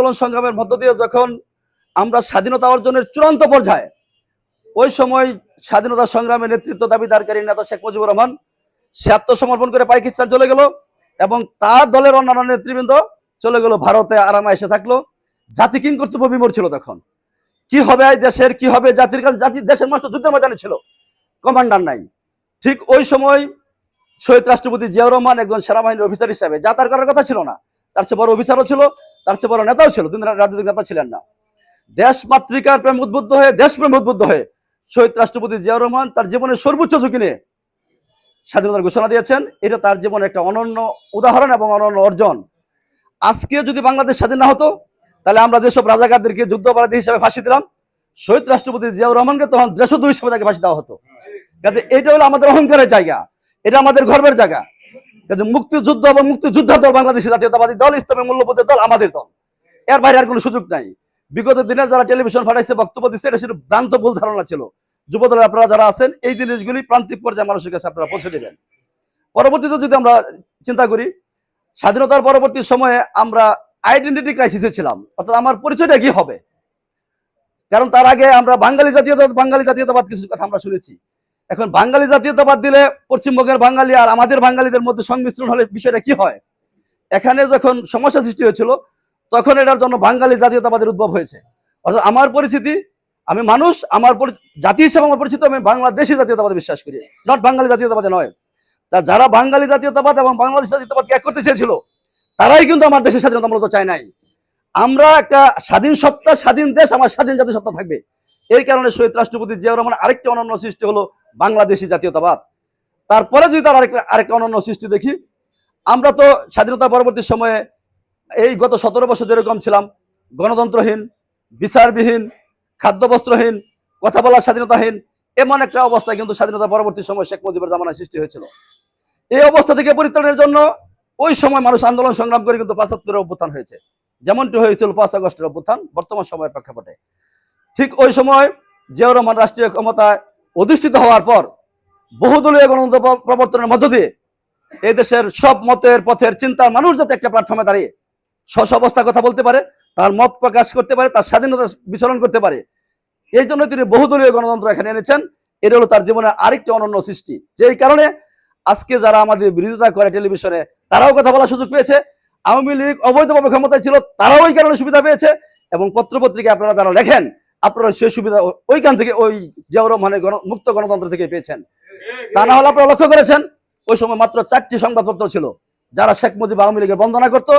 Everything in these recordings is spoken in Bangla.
আন্দোলন সংগ্রামের মধ্য দিয়ে যখন আমরা স্বাধীনতা অর্জনের চূড়ান্ত পর্যায়ে, ওই সময় স্বাধীনতা সংগ্রামে নেতৃত্ব দাবিদারকারী নেতা শেখ মুজিবুর রহমান সে আত্মসমর্পণ করে পাকিস্তান চলে গেল এবং তার দলের অন্যান্য নেতৃবৃন্দ চলে গেল ভারতে আরামে এসে থাকল। জাতি কিং কর্তব্য বিমর ছিল তখন। কি হবে এই দেশের, কি হবে জাতির কারণ জাতির দেশের তো যুদ্ধের ময়দানে ছিল, কমান্ডার নাই। ঠিক ওই সময় শহীদ রাষ্ট্রপতি জিয়াউর রহমান একজন সেনাবাহিনীর অফিসার হিসাবে, যা তার করার কথা ছিল না, তার চেয়ে বড় অফিসারও ছিল। তার চেয়ে বড় নেতাও ছিল, তিনি রাজনৈতিক নেতা ছিলেন না। দেশ মাতৃকার প্রেম উদ্বুদ্ধ হয়ে দেশপ্রেম উদ্বুদ্ধ হয়ে শহীদ রাষ্ট্রপতি জিয়াউর রহমান তার জীবনের সর্বোচ্চ ঝুঁকি নিয়ে স্বাধীনতার ঘোষণা দিয়েছেন। এটা তার জীবনের একটা অনন্য উদাহরণ এবং অনন্য অর্জন। আজকে যদি বাংলাদেশ স্বাধীন না হতো, তাহলে আমরা যেসব রাজাকারদেরকে যুদ্ধপরাধী হিসেবে ফাঁসি দিলাম, শহীদ রাষ্ট্রপতি জিয়াউর রহমানকে তখন দেশদ্রোহী হিসেবে তাকে ফাঁসি দেওয়া হতো। কাজে এটা হলো আমাদের অহংকারের জায়গা, এটা আমাদের গর্বের জায়গা। মুক্তিযুদ্ধ এবং মুক্তিযুদ্ধ দল বাংলাদেশি জাতীয়তাবাদী দল, ইসলামী মূল্যবোধের দল, আমাদের দল। এর বাইরে আর কোনো সুযোগ নাই। বিগত দিনে যারা টেলিভিশন ফাটাইছে বক্তব্য দিচ্ছে এটা শুধু ভ্রান্ত ভুল ধারণা ছিল। যুবদলের আপনারা যারা আছেন, এই জিনিসগুলি প্রান্তিক পর্যায়ে মানুষের কাছে আপনারা পৌঁছে দেবেন। পরবর্তীতে যদি আমরা চিন্তা করি, স্বাধীনতার পরবর্তী সময়ে আমরা আইডেন্টিটি ক্রাইসিসে ছিলাম। অর্থাৎ আমার পরিচয়টা কি হবে? কারণ তার আগে আমরা বাঙালি জাতীয়তাবাদ বাঙালি জাতীয়তাবাদ কিছু কথা আমরা শুনেছি। এখন বাঙালি জাতীয়তাবাদ দিলে পশ্চিমবঙ্গের বাঙালি আর আমাদের বাঙালিদের মধ্যে সংমিশ্রণ হলে বিষয়টা কি হয়? এখানে যখন সমস্যা সৃষ্টি হয়েছিল, তখন এটার জন্য বাঙালি জাতীয়তাবাদের উদ্ভব হয়েছে। অর্থাৎ আমার পরিস্থিতি, আমি মানুষ, আমার জাতি হিসেবে আমার পরিচিত, আমি বাংলাদেশি জাতীয়তাবাদে বিশ্বাস করি। নট বাঙালি জাতীয়তাবাদে নয়। তা যারা বাঙালি জাতীয়তাবাদ এবং বাংলাদেশ জাতীয়তাবাদকে এক করতে চেয়েছিল, তারাই কিন্তু আমার দেশের স্বাধীনতা মূলত চায় নাই। আমরা একটা স্বাধীন সত্তা, স্বাধীন দেশ, আমার স্বাধীন জাতীয় সত্তা থাকবে। এই কারণে শহীদ রাষ্ট্রপতি জিয়াউর রহমান আরেকটি অনন্য সৃষ্টি হলো বাংলাদেশি জাতীয়তাবাদ। তারপরে যদি তার আরেকটা আরেকটা অনন্য সৃষ্টি দেখি, আমরা তো স্বাধীনতা পরবর্তী সময়ে এই গত সতেরো বছর যেরকম ছিলাম, গণতন্ত্রহীন, বিচারবিহীন, খাদ্যবস্ত্রহীন, কথা বলার স্বাধীনতাহীন, এমন একটা অবস্থা কিন্তু স্বাধীনতা পরবর্তী সময় শেখ মুজিবের জামানায় সৃষ্টি হয়েছিল। এই অবস্থা থেকে পরিত্রাণের জন্য ওই সময় মানুষ আন্দোলন সংগ্রাম করে কিন্তু পাঁচাত্তরের অভ্যুত্থান হয়েছে। যেমনটি হয়েছিল পাঁচ আগস্টের অভ্যুত্থান, বর্তমান সময়ের প্রেক্ষাপটে। ঠিক ওই সময় জিয়াউর রহমান রাষ্ট্রীয় ক্ষমতায় অধিষ্ঠিত হওয়ার পর বহুদলীয় গণতন্ত্র প্রবর্তনের মধ্য দিয়ে এই দেশের সব মতের পথের চিন্তার মানুষ যাতে একটা প্ল্যাটফর্মে দাঁড়িয়ে স্ব অবস্থা কথা বলতে পারে, তার মত প্রকাশ করতে পারে, তার স্বাধীনতা বিচরণ করতে পারে। এই জন্য তিনি বহুদলীয় গণতন্ত্র এখানে এনেছেন। এটা হলো তার জীবনের আরেকটি অনন্য সৃষ্টি। যেই কারণে আজকে যারা আমাদের বিরোধিতা করে টেলিভিশনে, তারাও কথা বলার সুযোগ পেয়েছে। আওয়ামী লীগ অবৈধভাবে ক্ষমতায় ছিল, তারাও এই কারণে সুবিধা পেয়েছে। এবং পত্রপত্রিকা আপনারা যারা লেখেন আপনারা সেই সুবিধা ওইখান থেকে ওই জিয়াউর গণ মুক্ত গণতন্ত্র থেকে পেয়েছেন। তা না হলে আপনারা লক্ষ্য করেছেন, ওই সময় মাত্র চারটি সংবাদপত্র ছিল, যারা শেখ মুজিব আওয়ামী লীগের বন্দনা করত।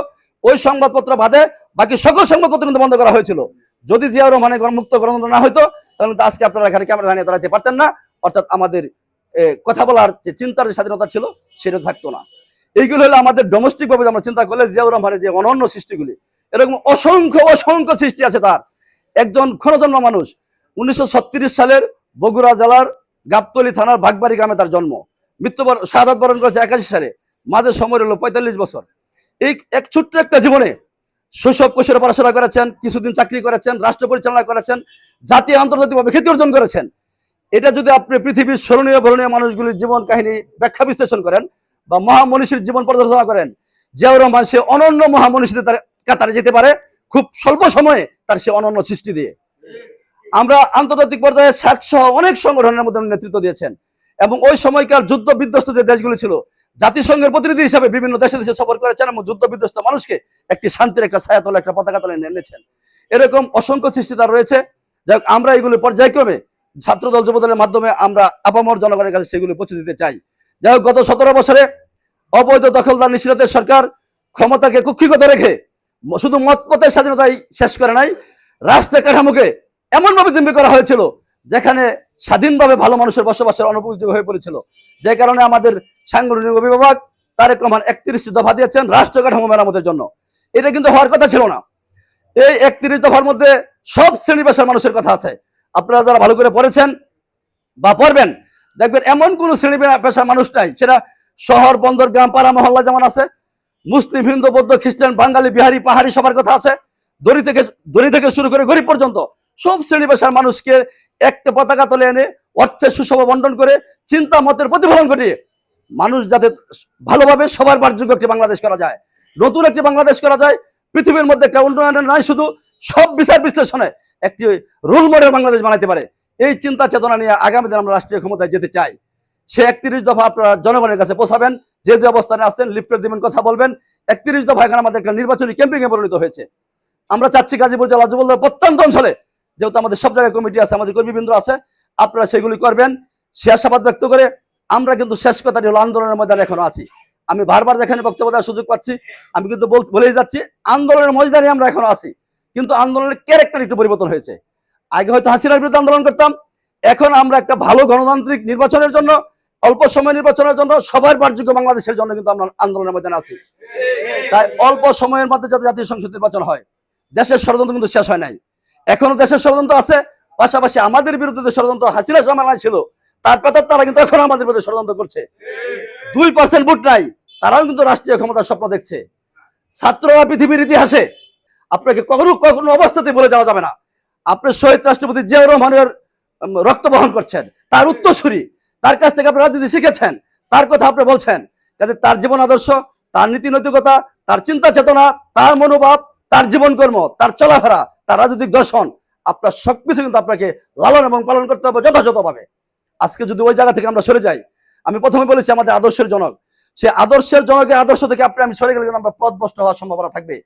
ওই সংবাদপত্র বাদে বাকি সকল সংবাদপত্র কিন্তু বন্ধ করা হয়েছিল। যদি জিয়াউর রহমানের মুক্ত গণতন্ত্র না হতো তাহলে তো আজকে আপনারা এখানে ক্যামেরা নিয়ে দাঁড়াতে পারতেন না। অর্থাৎ আমাদের কথা বলার যে চিন্তার যে স্বাধীনতা ছিল, সেটা থাকতো না। এইগুলো হলো আমাদের ডোমেস্টিক ভাবে আমরা চিন্তা করলে জিয়াউর রহমানের যে অনন্য সৃষ্টিগুলি, এরকম অসংখ্য অসংখ্য সৃষ্টি আছে তার। একজন ক্ষণজন্ম মানুষ। উনিশশো ছত্রিশ সালের বগুড়া জেলার গাবতলি থানার বাগবাড়ি গ্রামে তার জন্ম। মৃত্যুবর, শাহাদ বরণ করেছে একাশি সালে। মাঝের সময় হলো পঁয়তাল্লিশ বছর। এই এক ছোট্ট একটা জীবনে শৈশব কৈশোরে পড়াশোনা করেছেন, কিছুদিন চাকরি করেছেন, রাষ্ট্র পরিচালনা করেছেন, জাতীয় আন্তর্জাতিকভাবে খ্যাতি অর্জন করেছেন। এটা যদি আপনি পৃথিবীর স্মরণীয় বরণীয় মানুষগুলির জীবন কাহিনী ব্যাখ্যা বিশ্লেষণ করেন বা মহামনীষীর জীবন পর্যালোচনা করেন, জিয়াউর রহমান সে অনন্য মহামনীষীদের তার কাতারে যেতে পারে। খুব স্বল্প সময়ে তার সে অনন্য সৃষ্টি দিয়ে। আমরা আন্তর্জাতিক পর্যায়ে সাত সহ অনেক সংগঠনের মধ্যে নেতৃত্ব দিয়েছেন। এবং ওই সময়কার যুদ্ধ বিধ্বস্ত যে দেশগুলো ছিল, জাতিসংঘের প্রতিনিধি হিসাবে বিভিন্ন দেশে দেশে সফর করেছেন এবং যুদ্ধ বিধ্বস্ত মানুষকে একটি শান্তির একটা ছায়া তলে একটা পতাকা তলে এনেছেন। এরকম অসংখ্য সৃষ্টি তার রয়েছে। যাই আমরা এগুলো পর্যায়ক্রমে ছাত্রদল যুবদলের মাধ্যমে আমরা আপামর জনগণের কাছে সেগুলো পৌঁছে দিতে চাই। যাই হোক, গত সতেরো বছরে অবৈধ দখলদার নিষিদ্ধের সরকার ক্ষমতাকে কুক্ষিগত রেখে শুধু মতপথের স্বাধীনতাই শেষ করে নাই, রাষ্ট্রের কাঠামোকে এমনভাবে জিম্মি করা হয়েছিল, যেখানে স্বাধীনভাবে ভালো মানুষের বসবাসের অনুপযোগী হয়ে পড়েছিল। যে কারণে আমাদের সাংগঠনিক অভিভাবক তারেক রহমান একত্রিশটি দফা দিয়েছেন রাষ্ট্র কাঠামো মেরামতের জন্য। এটা কিন্তু হওয়ার কথা ছিল না। এই একত্রিশ দফার মধ্যে সব শ্রেণি পেশার মানুষের কথা আছে। আপনারা যারা ভালো করে পড়েছেন বা পড়বেন, দেখবেন এমন কোন শ্রেণি পেশার মানুষ নাই, সেটা শহর, বন্দর, গ্রাম, পাড়া, মহল্লা যেমন আছে মুসলিম, হিন্দু, বৌদ্ধ, খ্রিস্টান, বাঙালি, বিহারি, পাহাড়ি সবার কথা আছে। দড়ি থেকে দড়ি থেকে শুরু করে গরিব পর্যন্ত সব শ্রেণি পেশার মানুষকে একটা পতাকা তলে এনে অর্থের সুষম বন্টন করে চিন্তা, মতের প্রতিফলন ঘটিয়ে মানুষ যাতে ভালোভাবে সবার বাসযোগ্য একটি বাংলাদেশ করা যায়। নতুন একটি বাংলাদেশ করা যায়। পৃথিবীর মধ্যে একটা উন্নয়নের নয় শুধু সব বিচার বিশ্লেষণে একটি রোল মডেল বাংলাদেশ বানাইতে পারে। এই চিন্তা চেতনা নিয়ে আগামী দিন আমরা রাষ্ট্রীয় ক্ষমতায় যেতে চাই। সে একত্রিশ দফা আপনারা জনগণের কাছে পৌঁছাবেন। যে যে অবস্থানে আছেন লিফলেট দিবেন, কথা বলবেন। একত্রিশ দফা এখানে আমাদের একটা নির্বাচনী ক্যাম্পিং এ পরিণত হয়েছে। আমরা চাচ্ছি গাজীপুর জেলা যুবদল প্রত্যন্ত অঞ্চলে, যেহেতু আমাদের সব জায়গায় কমিটি আছে, আমাদের কর্মীবৃন্দ আছে, আপনারা সেগুলি করবেন। সে আশাবাদ ব্যক্ত করে আমরা কিন্তু শেষ কথাটি হলো আন্দোলনের ময়দানে এখনও আছি। আমি বারবার যেখানে বক্তব্য দেওয়ার সুযোগ পাচ্ছি, আমি কিন্তু বল- বলেই যাচ্ছি, আন্দোলনের ময়দানে আমরা এখনও আছি। কিন্তু আন্দোলনের ক্যারেক্টার একটু পরিবর্তন হয়েছে। আগে হয়তো হাসিনার বিরুদ্ধে আন্দোলন করতাম, এখন আমরা একটা ভালো গণতান্ত্রিক নির্বাচনের জন্য অল্প সময় নির্বাচনের জন্য সবার বারযোগ্য বাংলাদেশের জন্য কিন্তু আমরা আন্দোলনের ময়দানে আছি। তাই অল্প সময়ের মধ্যে যাতে জাতীয় সংসদ নির্বাচন হয়, দেশের ষড়যন্ত্র কিন্তু শেষ হয় নাই। এখনও দেশের ষড়যন্ত্র আছে, পাশাপাশি আমাদের বিরুদ্ধে ষড়যন্ত্র হাসিনা জামানায় ছিল, তার তারা কিন্তু এখন আমাদের বিরুদ্ধে ষড়যন্ত্র করছে। দুই পার্সেন্ট ভোট নাই, তারাও কিন্তু রাষ্ট্রীয় ক্ষমতার স্বপ্ন দেখছে। ছাত্ররা পৃথিবীর ইতিহাসে আপনাকে কখনো কখনো অবস্থাতে বলে যাওয়া যাবে না। আপনি শহীদ রাষ্ট্রপতি জিয়াউর রহমানের রক্ত বহন করছেন, তার উত্তরসূরি তার কাছ থেকে আপনি রাজনীতি শিখেছেন, তার কথা আপনি বলছেন, যাতে তার জীবন আদর্শ, তার নীতি নৈতিকতা, তার চিন্তা চেতনা, তার মনোভাব, তার জীবন কর্ম, তার চলাফেরা, তার রাজনৈতিক দর্শন, আপনার সবকিছু কিন্তু আপনাকে লালন এবং পালন করতে হবে যথাযথভাবে। আজকে যদি ওই জায়গা থেকে আমরা সরে যাই, আমি প্রথমে বলেছি আমাদের আদর্শের জনক। সে আদর্শের জনকের আদর্শ থেকে আপনি আমি সরে গেলে আমরা পথভ্রষ্ট হওয়ার সম্ভাবনা থাকবে।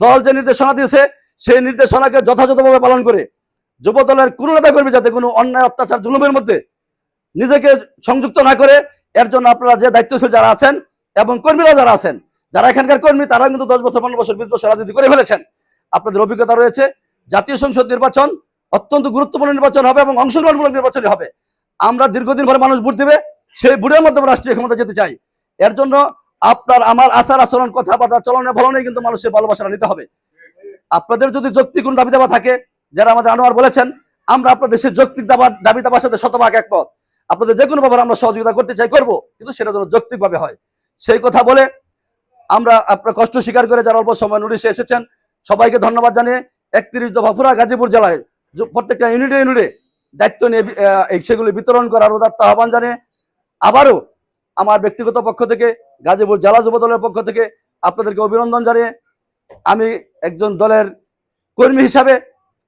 দল যে নির্দেশনা দিয়েছে, সেই নির্দেশনাকে যথাযথভাবে পালন করে যুব দলের কোনো নেতা কর্মী যাতে কোনো অন্যায়, অত্যাচার, জুলুমের মধ্যে নিজেকে সংযুক্ত না করে, এর জন্য আপনারা যে দায়িত্বশীল যারা আছেন এবং কর্মীরা যারা আছেন, যারা এখানকার কর্মী তারা কিন্তু দশ বছর, পনেরো বছর, বিশ বছর রাজনীতি করে ফেলেছেন। আপনাদের অভিজ্ঞতা রয়েছে, জাতীয় সংসদ নির্বাচন অত্যন্ত গুরুত্বপূর্ণ নির্বাচন হবে এবং অংশগ্রহণমূলক নির্বাচন হবে। আমরা দীর্ঘদিন ভরে মানুষ ভোট দিবে, সেই ভোটের মাধ্যমে রাষ্ট্রীয় ক্ষমতা যেতে চাই। এর জন্য আপনার, আমার আচার আচরণ, কথাবার্তা, চলনে ফলনে কিন্তু মানুষের ভালোবাসাটা নিতে হবে। আপনাদের যদি যৌক্তিক কোন দাবি দাবা থাকে, যারা আমাদের আনোয়ার বলেছেন, আমরা আপনাদের সেই যৌক্তিক দাবা, দাবি দাবার সাথে শতভাগ একমত। আপনাদের যে কোনো ব্যাপারে আমরা সহযোগিতা করতে চাই, করব। কিন্তু সেটা যেন যৌক্তিকভাবে হয়। সেই কথা বলে আমরা আপনার কষ্ট স্বীকার করে যারা অল্প সময় নোটিশে এসেছেন, সবাইকে ধন্যবাদ জানিয়ে একত্রিশ দফা পুরা গাজীপুর জেলায় প্রত্যেকটা ইউনিটে ইউনিটে দায়িত্ব নিয়ে সেগুলি বিতরণ করার উদাত্ত আহ্বান জানিয়ে আবারও আমার ব্যক্তিগত পক্ষ থেকে, গাজীপুর জেলা যুব দলের পক্ষ থেকে আপনাদেরকে অভিনন্দন জানিয়ে আমি একজন দলের কর্মী হিসাবে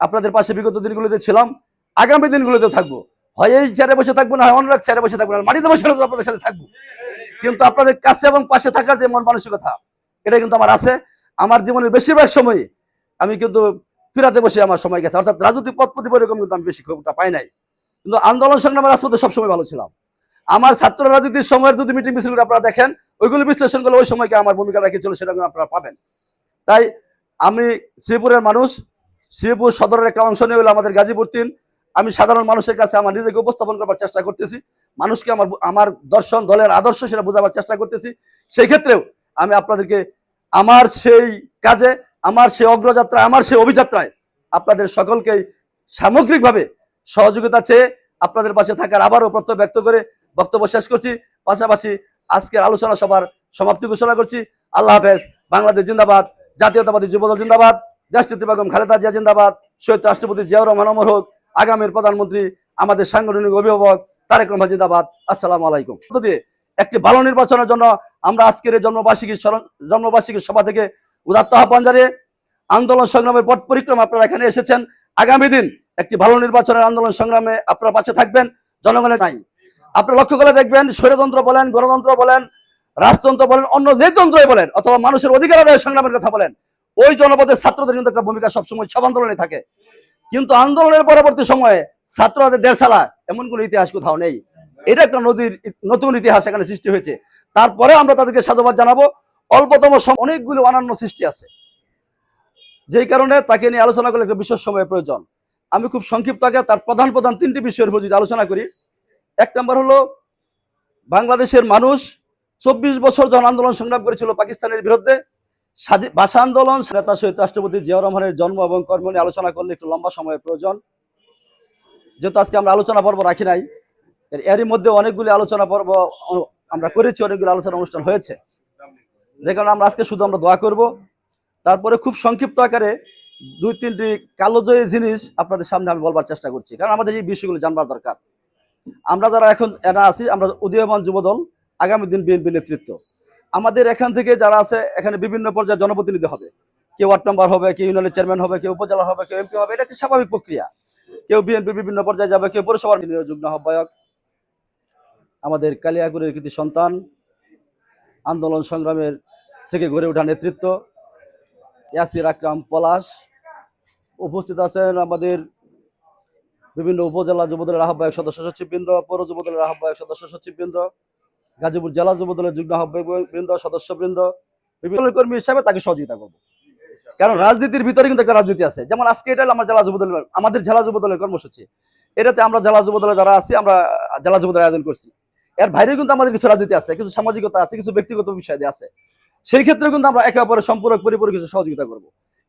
আপনাদের পাশে বিগত দিনগুলিতে ছিলাম। আগামী দিনগুলিতে থাকব। হয় এই চেয়ারে বসে থাকব, না হয় অন্য এক চেয়ারে বসে থাকব, না মাটিতে বসে আপনাদের সাথে থাকব। কিন্তু আপনাদের কাছে এবং পাশে থাকার যে মন মানসিকতা, এটা কিন্তু আমার আছে। আমার জীবনের বেশিরভাগ সময় আমি কিন্তু ফিরাতে বসে আমার সময় গেছে। অর্থাৎ রাজনৈতিক পথ প্রতিপন্ন এরকম কিন্তু আমি বেশি খুবটা পাই নাই। কিন্তু আন্দোলন সংগ্রামের রাজপথে সবসময় ভালো ছিলাম। আমার ছাত্র রাজনীতির সময়ের যদি মিটিং মিছিলগুলো আপনারা দেখেন, ওইগুলো বিশ্লেষণ করলে ওই সময়কে আমার ভূমিকা রেখে চলে সেটা আপনারা পাবেন। তাই আমি শ্রীপুরের মানুষ, শ্রীপুর সদরের একটা অংশ নিয়ে হলো আমাদের গাজীপুর তিন। আমি সাধারণ মানুষের কাছে আমার নিজেকে উপস্থাপন করবার চেষ্টা করতেছি। মানুষকে আমার আমার দর্শন, দলের আদর্শ সেটা বোঝাবার চেষ্টা করতেছি। সেই ক্ষেত্রেও আমি আপনাদেরকে আমার সেই কাজে, আমার সেই অগ্রযাত্রা আমার সেই অভিযাত্রায় আপনাদের সকলকেই সামগ্রিকভাবে সহযোগিতা চেয়ে আপনাদের পাশে থাকার আবারও প্রত্যয় ব্যক্ত করে বক্তব্য শেষ করছি। পাশাপাশি আজকের আলোচনা সভার সমাপ্তি ঘোষণা করছি। আল্লাহ হাফেজ, বাংলাদেশ জিন্দাবাদ, জাতীয়তাবাদী যুবদল জিন্দাবাদ দেশটিতে বেগম খালেদা জিয়া জিন্দাবাদ, শহীদ রাষ্ট্রপতি জিয়াউর রহমান অমর হোক। আগামীর প্রধানমন্ত্রী, আমাদের সাংগঠনিক অভিভাবক তারেক রহমান জিন্দাবাদ। আসসালামু আলাইকুম। একটি ভালো নির্বাচনের জন্য আমরা আজকের জন্মবার্ষিকী স্মরণ- জন্মবার্ষিকী সভা থেকে উদাত্ত আহ্বান জানিয়ে আন্দোলন সংগ্রামের পথ পরিক্রমা আপনারা এখানে এসেছেন। আগামী দিন একটি ভালো নির্বাচনের আন্দোলন সংগ্রামে আপনারা পাশে থাকবেন, জনগণের নাই। আপনারা লক্ষ্য করে দেখবেন, স্বৈরতন্ত্র বলেন, গণতন্ত্র বলেন, রাজতন্ত্র বলেন, অন্য যে তন্ত্রই বলেন, অথবা মানুষের অধিকার আদায় সংগ্রামের কথা বলেন, ওই জনপদের ছাত্রদের কিন্তু একটা ভূমিকা সবসময় সব আন্দোলনে থাকে। কিন্তু আন্দোলনের পরবর্তী সময়ে ছাত্রদের দেড়শালা এমন কোনো ইতিহাস কোথাও নেই। এটা একটা নদীর নতুন ইতিহাস এখানে সৃষ্টি হয়েছে। তারপরে আমরা তাদেরকে সাধুবাদ জানাব। অল্পতম অনেকগুলো অনন্য সৃষ্টি আছে। যেই কারণে তাকে নিয়ে আলোচনা করলে একটা বিশেষ সময়ের প্রয়োজন। আমি খুব সংক্ষিপ্ত আগে তার প্রধান প্রধান তিনটি বিষয়ের উপর যদি আলোচনা করি। এক নম্বর হলো, বাংলাদেশের মানুষ চব্বিশ বছর জন আন্দোলন সংগ্রাম করেছিল পাকিস্তানের বিরুদ্ধে। ভাষা আন্দোলন, নেতা শহীদ রাষ্ট্রপতি জিয়াউর রহমানের জন্ম এবং কর্ম নিয়ে আলোচনা করলে একটু লম্বা সময়ের প্রয়োজন। যেহেতু আজকে আমরা আলোচনা পর্ব রাখি নাই এরই মধ্যে অনেকগুলি আলোচনা পর্ব আমরা করেছি, অনেকগুলি আলোচনা অনুষ্ঠান হয়েছে। যে কারণে আমরা আজকে শুধু আমরা দোয়া করব। তারপরে খুব সংক্ষিপ্ত আকারে দুই, তিনটি কালোজয়ী জিনিস আপনাদের সামনে আমি বলবার চেষ্টা করছি, কারণ আমাদের এই বিষয়গুলো জানবার দরকার। আমরা যারা এখন এরা আছি, আমরা উদীয়মান যুবদল, আগামী দিন বিএনপি নেতৃত্ব। আমাদের এখান থেকে যারা আছে, এখানে বিভিন্ন পর্যায়ে জনপ্রতিনিধি হবে। কেউ ওয়ার্ড মেম্বার হবে, কেউ ইউনিয়নের চেয়ারম্যান হবে, কেউ উপজেলা হবে, কেউ এমপি হবে, এটা একটি স্বাভাবিক প্রক্রিয়া। কেউ বিএনপি বিভিন্ন পর্যায়ে যাবে, কেউ পৌরসভার যুগ্ম আহ্বায়ক। আমাদের কালিয়াগুড়ের কৃতি সন্তান, আন্দোলন সংগ্রামের থেকে গড়ে ওঠা নেতৃত্ব, ইয়াসির আকরাম পলাশ। উপস্থিত আছেন আমাদের বিভিন্ন উপজেলা যুবদলের আহ্বায়ক সদস্য সচিববৃন্দ, পৌর যুবদলের আহ্বায়ক সদস্য সচিববৃন্দ। গাজীপুর জেলা যুবদলের যুগ্ম আহ্বায়ক বৃন্দ সদস্যবৃন্দ, বিভিন্ন কর্মী হিসাবে তাকে সহযোগিতা করব। কারণ রাজনীতির ভিতরে কিন্তু একটা রাজনীতি আছে। যেমন আজকে এটা আমার জেলা যুবদলের, আমাদের জেলা যুবদলের কর্মসূচি। এটাতে আমরা জেলা যুবদলে যারা আছি, আমরা জেলা যুবদলের আয়োজন করছি। এর বাইরেও কিন্তু আমাদের কিছু রাজনীতি আছে, কিছু সামাজিকতা আছে, কিছু ব্যক্তিগত বিষয় আছে। সেই ক্ষেত্রে কিন্তু আমরা একে অপরের সম্পূরক পরিপূরক কিছু সহযোগিতা করব।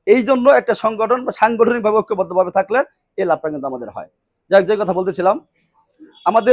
এই জন্য একটা সংগঠন বা সাংগঠনিকভাবে ঐক্যবদ্ধভাবে থাকলে এই লাভটা কিন্তু আমাদের হয়। যাই যে কথা বলতেছিলাম, আমাদের